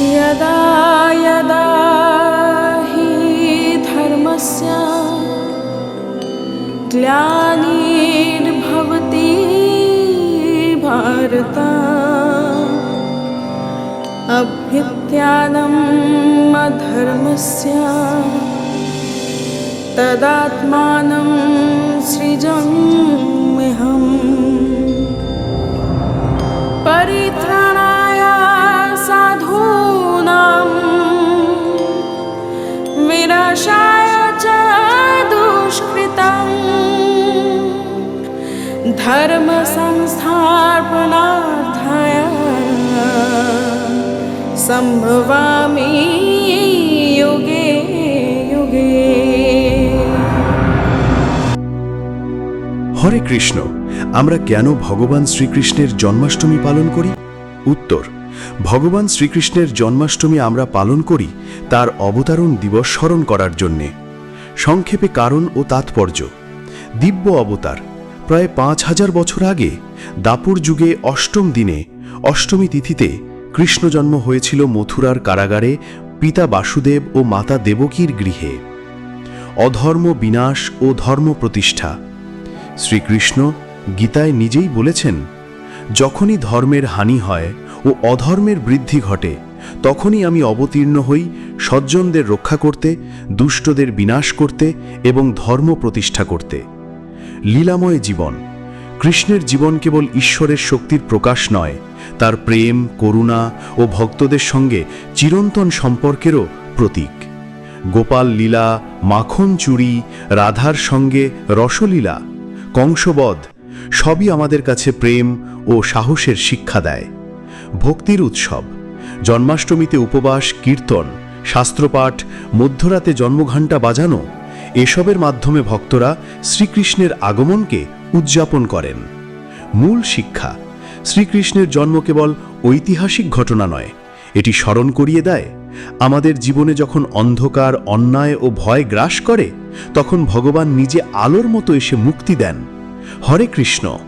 यदा यदा हि धर्मस्य ग्लानिर्भवति भारत। अभ्युत्थानम् अधर्मस्य तदात्मानं सृजाम्यहम् परित्राणाय धर्मसंस्थापनार्थाय सम्भवामि युगे युगे হরে কৃষ্ণ আমরা কেন ভগবান শ্রীকৃষ্ণের জন্মাষ্টমী পালন করি উত্তর ভগবান শ্রীকৃষ্ণের জন্মাষ্টমী আমরা পালন করি তার অবতারণ দিবস স্মরণ করার জন্যে সংক্ষেপে কারণ ও তাৎপর্য দিব্য অবতার প্রায় পাঁচ হাজার বছর আগে, দাপুর যুগে অষ্টম দিনে, অষ্টমী তিথিতে কৃষ্ণ জন্ম হয়েছিল মথুরার কারাগারে পিতা বাসুদেব ও মাতা দেবকীর গৃহে। অধর্ম বিনাশ ও ধর্ম প্রতিষ্ঠা। শ্রীকৃষ্ণ গীতায় নিজেই বলেছেন, যখনই ধর্মের হানি হয় ও অধর্মের বৃদ্ধি ঘটে, তখনই আমি অবতীর্ণ হই সজ্জনদের রক্ষা করতে, দুষ্টদের বিনাশ করতে এবং ধর্ম প্রতিষ্ঠা করতে। লীলাময় জীবন। কৃষ্ণের জীবন কেবল ঈশ্বরের শক্তির প্রকাশ নয়, তার প্রেম, করুণা ও ভক্তদের সঙ্গে চিরন্তন সম্পর্কেরও প্রতীক। গোপাল লীলা, মাখন চুরি, রাধার সঙ্গে রসলীলা, কংসবধ, সবই আমাদের কাছে প্রেম ও সাহসের শিক্ষা দেয়। ভক্তির উৎসব, জন্মাষ্টমীতে উপবাস, কীর্তন, শাস্ত্রপাঠ, মধ্যরাতে জন্মঘণ্টা বাজানো এসবের মাধ্যমে ভক্তরা শ্রীকৃষ্ণের আগমনকে উদযাপন করেন। মূল শিক্ষা, শ্রীকৃষ্ণের জন্ম কেবল ঐতিহাসিক ঘটনা নয়, এটি স্মরণ করিয়ে দেয়, আমাদের জীবনে যখন অন্ধকার, অন্যায় ও ভয় গ্রাস করে, তখন ভগবান নিজে আলোর মতো এসে মুক্তি দেন। হরে কৃষ্ণ!